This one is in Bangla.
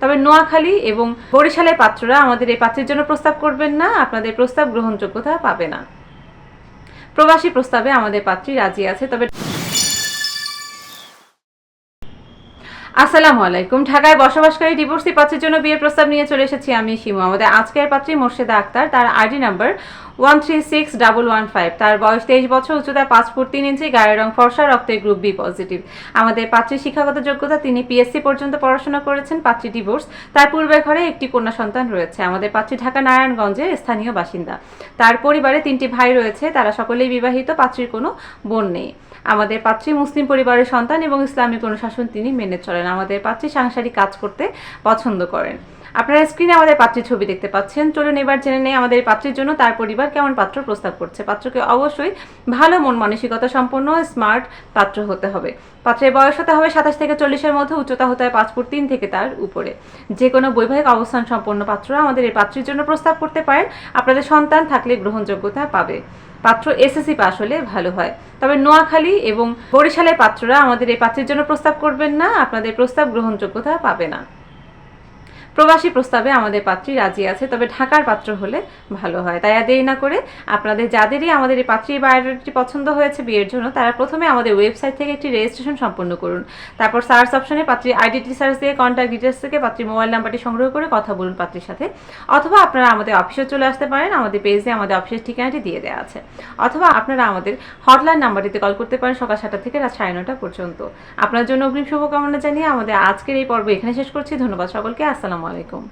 তবে নোয়াখালী এবং বরিশালের পাত্ররা আমাদের এই পাত্রের জন্য প্রস্তাব করবেন না, আপনাদের প্রস্তাব গ্রহণযোগ্যতা পাবে না। প্রবাসী প্রস্তাবে আমাদের পাত্রী রাজি আছে, তবে আসসালামু আলাইকুম। ঢাকায় বসবাসকারী ডিভোর্সি পাত্রের জন্য বিয়ের প্রস্তাব নিয়ে চলে এসেছি আমি শিমু। আমাদের আজকের পাত্রী মোর্শেদা আক্তার। তার ID number one three six double one five তার বয়স তেইশ বছর, উচ্চতা পাঁচ ফুট তিন ইঞ্চি, গায়ের রং ফর্সা রক্তের গ্রুপ বি পজিটিভ আমাদের পাত্রীর শিক্ষাগত যোগ্যতা, তিনি পিএসসি পর্যন্ত পড়াশোনা করেছেন, পাত্রী ডিভোর্স তার পূর্বে ঘরে একটি কন্যা সন্তান রয়েছে। আমাদের পাত্রী ঢাকা নারায়ণগঞ্জের স্থানীয় বাসিন্দা। তার পরিবারে তিনটি ভাই রয়েছে, তারা সকলেই বিবাহিত, পাত্রীর কোনো বোন নেই। আমাদের পাত্রী মুসলিম পরিবারের সন্তান এবং ইসলামিক অনুশাসন তিনি মেনে চলেন। আমাদের পাত্রী সাংসারিক কাজ করতে পছন্দ করেন। আপনারা স্ক্রিনে আমাদের পাত্রীর ছবি দেখতে পাচ্ছেন। চলুন এবার জেনে নেই আমাদের পাত্রীর জন্য তার পরিবার কেমন পাত্র প্রস্তাব করছে। পাত্রকে অবশ্যই ভালো মন মানসিকতা সম্পন্ন স্মার্ট পাত্র হতে হবে। পাত্রের বয়স হতে হবে সাতাশ থেকে চল্লিশের মধ্যে, উচ্চতা হতে হয় পাঁচ ফুট তিন থেকে তার উপরে। যে কোনো বৈবাহিক অবস্থান সম্পন্ন পাত্ররা আমাদের এই পাত্রীর জন্য প্রস্তাব করতে পারেন। আপনাদের সন্তান থাকলে গ্রহণযোগ্যতা পাবে। পাত্র এসএসসি পাস হলে ভালো হয়। তবে নোয়াখালী এবং বরিশালের পাত্ররা আমাদের এই পাত্রের জন্য প্রস্তাব করবেন না। আপনাদের প্রস্তাব গ্রহণযোগ্যতা পাবে না। প্রবাসী প্রস্তাবে আমাদের পাত্রী রাজি আছে, তবে ঢাকার পাত্র হলে ভালো হয়। তাই আর দেরি না করে আপনাদের যাদেরই আমাদের এই পাত্রী বায়োডাটাটি পছন্দ হয়েছে বিয়ের জন্য, তারা প্রথমে আমাদের ওয়েবসাইট থেকে একটি রেজিস্ট্রেশন সম্পন্ন করুন। তারপর সার্চ অপশনে পাত্রীর আইডেন্টি সার্চ দিয়ে কন্ট্যাক্ট ডিটেলস থেকে পাত্রীর মোবাইল নাম্বারটি সংগ্রহ করে কথা বলুন পাত্রীর সাথে। অথবা আপনারা আমাদের অফিসে চলে আসতে পারেন, আমাদের পেজে আমাদের অফিসের ঠিকানাটি দিয়ে দেওয়া আছে। অথবা আপনারা আমাদের হটলাইন নাম্বারটিতে কল করতে পারেন সকাল সাতটা থেকে রাত সাড়ে নটা পর্যন্ত। আপনার জন্য অগ্রিম শুভকামনা জানিয়ে আমাদের আজকের এই পর্ব এখানে শেষ করছি। ধন্যবাদ সকলকে। আসসালামু আলাইকুম